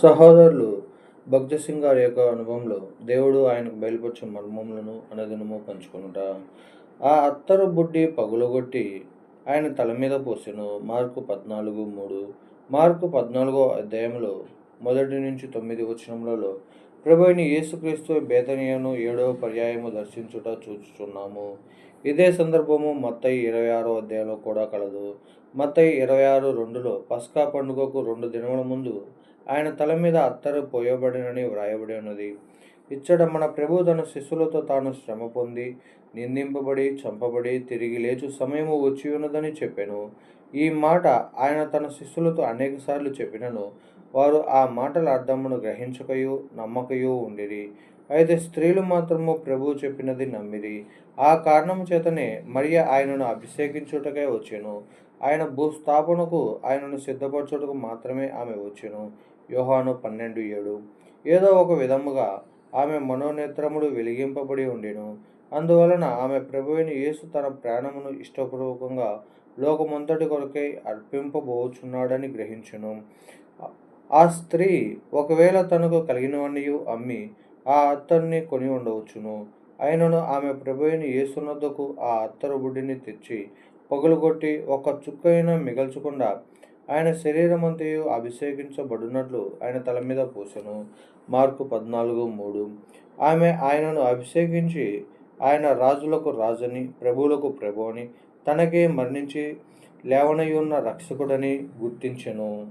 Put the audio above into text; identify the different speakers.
Speaker 1: సహోదరులు భక్తసింగ్ గారి యొక్క అనుభవంలో దేవుడు ఆయనకు బయలుపరిచిన మర్మములను అనదినము పంచుకునుట. ఆ అత్తరు బుడ్డి పగులగొట్టి ఆయన తల మీద పోసెను. మార్కు పద్నాలుగు మూడు. మార్కు పద్నాలుగో అధ్యాయంలో మొదటి నుంచి తొమ్మిది వచనములలో ప్రభుని యేసుక్రీస్తు బేతనీయను ఏడవ పర్యాయము దర్శించుట చూచుచున్నాము. ఇదే సందర్భము మత్తయి ఇరవై ఆరో అధ్యాయంలో కూడా కలదు. మత్తయి ఇరవై ఆరు రెండులో పస్కా పండుగకు రెండు దినముల ముందు ఆయన తల మీద అత్తరు పోయబడినని వ్రాయబడి ఉన్నది. ఇచ్చట మన ప్రభు తన శిష్యులతో తాను శ్రమ పొంది నిందింపబడి చంపబడి తిరిగి లేచు సమయము వచ్చి ఉన్నదని చెప్పాను. ఈ మాట ఆయన తన శిష్యులతో అనేకసార్లు చెప్పినను. వారు ఆ మాటల అర్థమును గ్రహించకయు నమ్మకయో ఉండిరి. అయితే స్త్రీలు మాత్రము ప్రభువు చెప్పినది నమ్మిరి. ఆ కారణం చేతనే మరియ ఆయనను అభిషేకించుటకే వచ్చాను. ఆయన భూస్థాపనకు ఆయనను సిద్ధపరచుటకు మాత్రమే ఆమె వచ్చాను. యోహాను పన్నెండు ఏడు. ఏదో ఒక విధముగా ఆమె మనోనేత్రములు వెలిగింపబడి ఉండెను. అందువలన ఆమె ప్రభువైన యేసు తన ప్రాణమును ఇష్టపూర్వకంగా లోకమంతటి కొరకై అర్పింపబోచున్నాడని గ్రహించును. ఆ స్త్రీ ఒకవేళ తనకు కలిగినవన్నీ అమ్మి ఆ అత్తర్ని కొని ఉండవచ్చును. అయినను ఆమె ప్రభుని ఏసునద్దకు ఆ అత్తరు బుడ్డిని తెచ్చి పగులుగొట్టి ఒక చుక్కైనా మిగల్చకుండా ఆయన శరీరమంతయు అభిషేకించబడినట్లు ఆయన తల మీద పోసెను. మార్కు పద్నాలుగు మూడు. ఆమె ఆయనను అభిషేకించి ఆయన రాజులకు రాజని ప్రభువులకు ప్రభు అని తనకే మరణించి లేవనయున్న రక్షకుడని గుర్తించెను.